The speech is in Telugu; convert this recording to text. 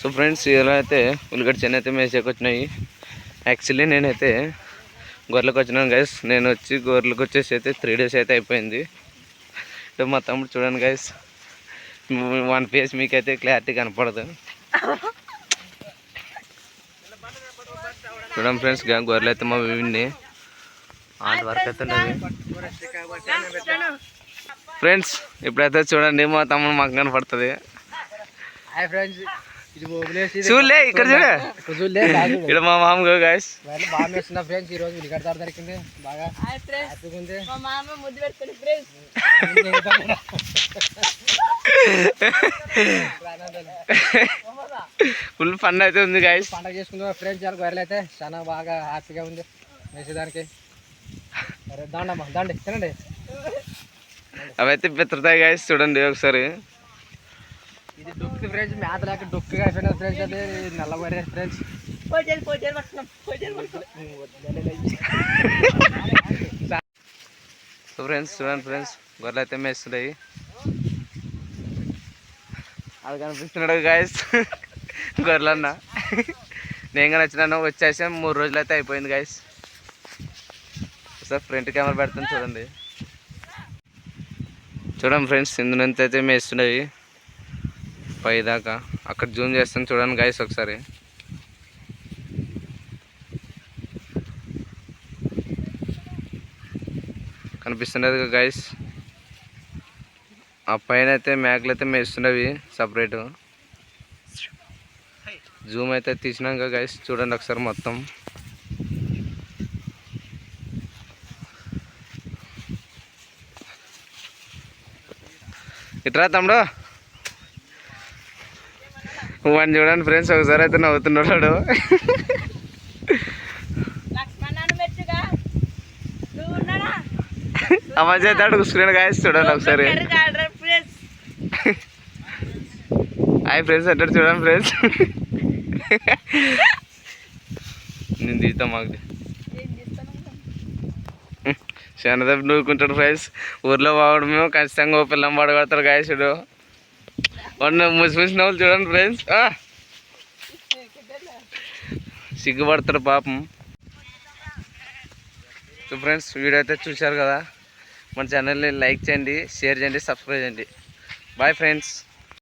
సో ఫ్రెండ్స్ ఇలా అయితే ఉల్లిగడ్డ చెన్న అయితే మేసేకి వచ్చినాయి. యాక్చువల్లీ నేనైతే గొర్రెలకు వచ్చినాను గైస్ నేను వచ్చి గొర్రెలకు వచ్చేసి అయితే త్రీ డేస్ అయితే అయిపోయింది. ఇటు మా తమ్ముడు చూడండి గైస్ వన్ ఫేస్ మీకైతే క్లారిటీ కనపడదు. చూడండి ఫ్రెండ్స్ గొర్రెలు అయితే మా విన్ని ఆంటి వరకు అయితే ఫ్రెండ్స్ ఇప్పుడైతే చూడండి మా తమ్ముడు మాకు కనపడుతుంది. హాయ్ ఫ్రెండ్స్ చూడలే ఇక్కడ చూడే. చూడలే ఇక్కడ మా మామ గాయస్ వాళ్ళు బాగా వేస్తున్నా ఫ్రెండ్స్ ఈ రోజు ఉల్లిగడ్డ దొరికింది. బాగా హ్యాపీగా ఉంది. మా మామ ముద్దు పెట్టుకుని ఫ్రెండ్స్ ఫుల్ ఫన్ అయితే ఉంది గాయస్ పండగ చేసుకుందాం ఫ్రెండ్స్ చాలా గొర్రెలు అయితే. చాలా బాగా హ్యాపీగా ఉంది. వేసేదానికి దాండమ్మా దాండి తినండి. అవైతే పెత్రతాయి గాయస్ చూడండి ఒకసారి. ఇది డొక్కు ఫ్రెండ్స్ మేత లేక డొక్కుగా అయిపోయినది ఫ్రెండ్స్ అది నల్ల గొర్రె ఫ్రెండ్స్ సో ఫ్రెండ్స్ చూడండి ఫ్రెండ్స్ గొర్రెలు అయితే మేస్తున్నాయి. అది కనిపిస్తున్నాడు గాయస్ గొర్రెలన్న. నేను కానీ వచ్చినాను వచ్చేసాం మూడు రోజులు అయితే అయిపోయింది గాయస్ సార్ ఫ్రంట్ కెమెరా పెడతాను చూడండి. చూడండి ఫ్రెండ్స్ ఇందునంత అయితే మేస్తున్నాయి. పై దాకా. అక్కడ జూమ్ చేస్తాను చూడండి గాయస్ ఒకసారి. కనిపిస్తున్నది గైస్ ఆ పైన అయితే మేకలు అయితే మేస్తున్నవి సపరేట్ జూమ్ అయితే తీసినాక గైస్ చూడండి ఒకసారి మొత్తం. ఇట్రా తమ్ముడు. వాడిని చూడండి ఫ్రెండ్స్ ఒకసారి అయితే నవ్వుతున్నాడు అమ్మాయి అయితే అడుగుతున్నాడు గాయస్ చూడండి ఒకసారి. హాయ్ ఫ్రెండ్స్ అంటే చూడండి ఫ్రెండ్స్ నేను తీస్తాం మాకు. శానదపు నూరుకుంటాడు ఫ్రెండ్స్ ఊర్లో వాడు మేము ఖచ్చితంగా ఓ పిల్లం పడగడతాడు గాయసుడు వాడిని ముసి వాళ్ళు చూడండి ఫ్రెండ్స్ సిగ్గుపడతారు పాపం. సో ఫ్రెండ్స్ వీడియో అయితే చూశారు కదా? మన ఛానల్ని లైక్ చేయండి షేర్ చేయండి సబ్స్క్రైబ్ చేయండి. Bye friends